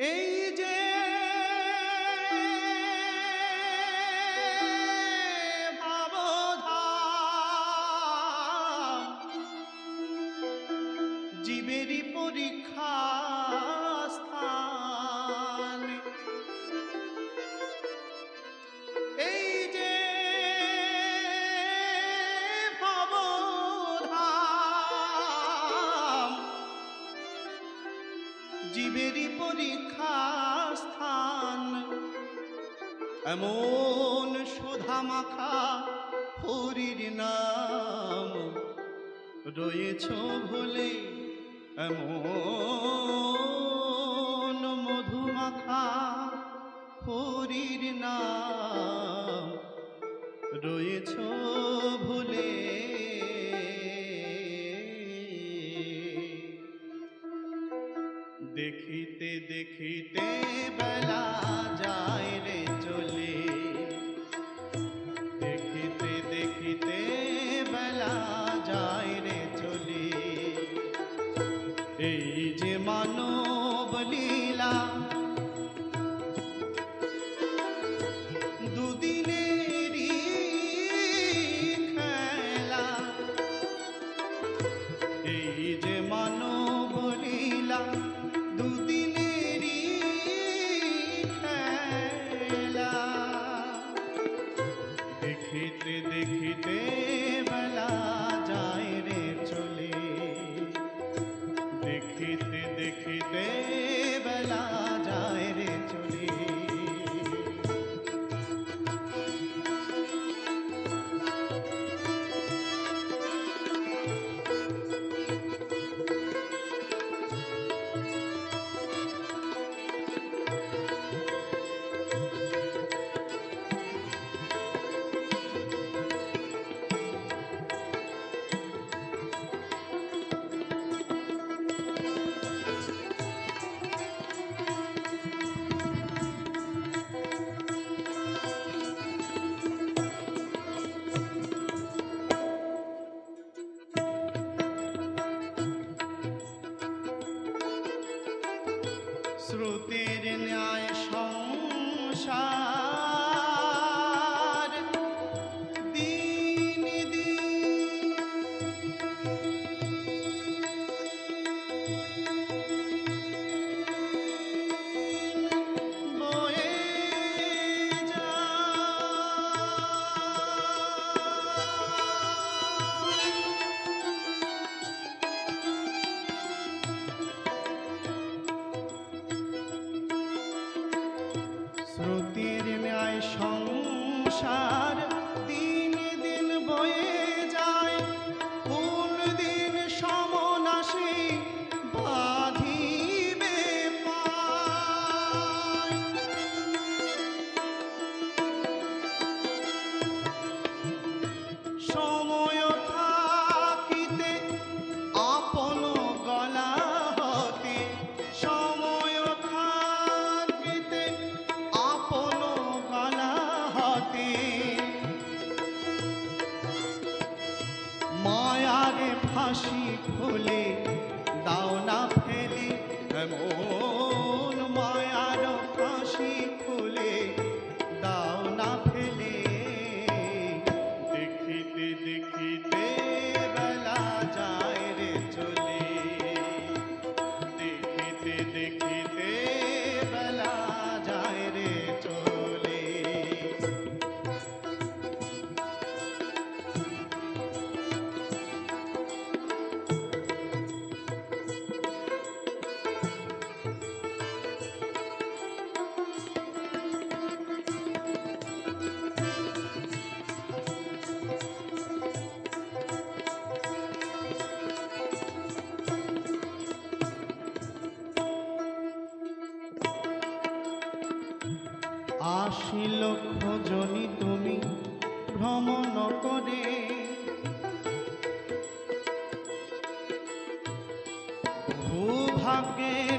এই পরীক্ষা স্থান এমন সুধা মাখা হরির নাম রয়েছ ভুলে। এমন মধুমাখা হরির নাম রয়েছ ভুলে। দেখিতে দেখিতে বেলা যায় রে চলে দেখিতে দেখিতে বেলা যায় রে চলে দেখিতে দেখিতে বেলা যায় রে চলে ফাঁসি খোলে দাও না ফেলে এমন আশি লক্ষ জনি তুমি ভ্রমণ করে। ভূভাগ্যের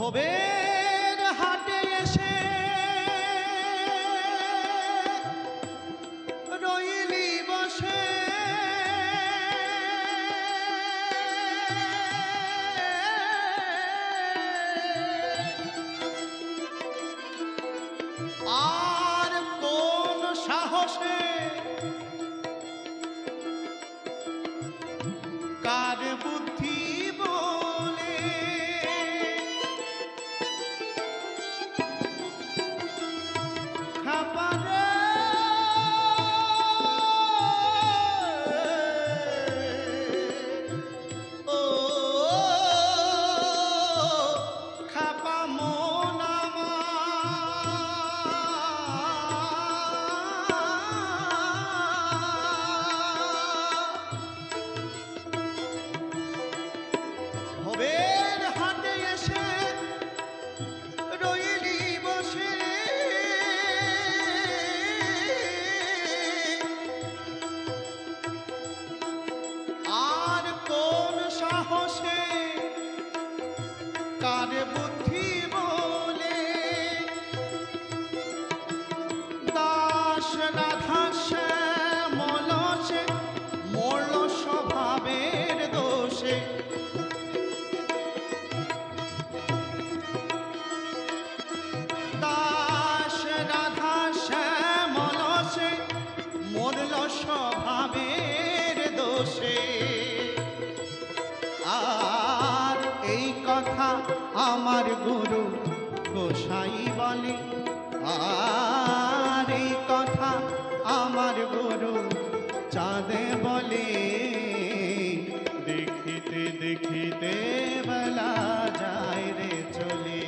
tô bem বলে আর কথা আমার গুরু চাঁদে বলে, দেখিতে দেখিতে বেলা যায় রে চলে।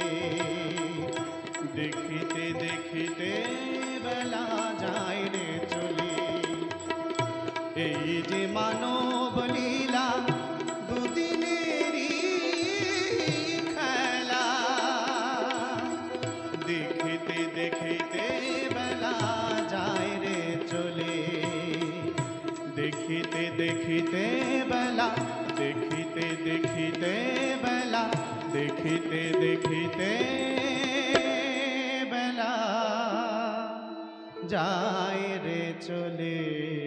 দেখিতে দেখিতে বেলা যায় রে চলে। এই যে মানব দেখিতে দেখিতে বেলা যায় রে চলে।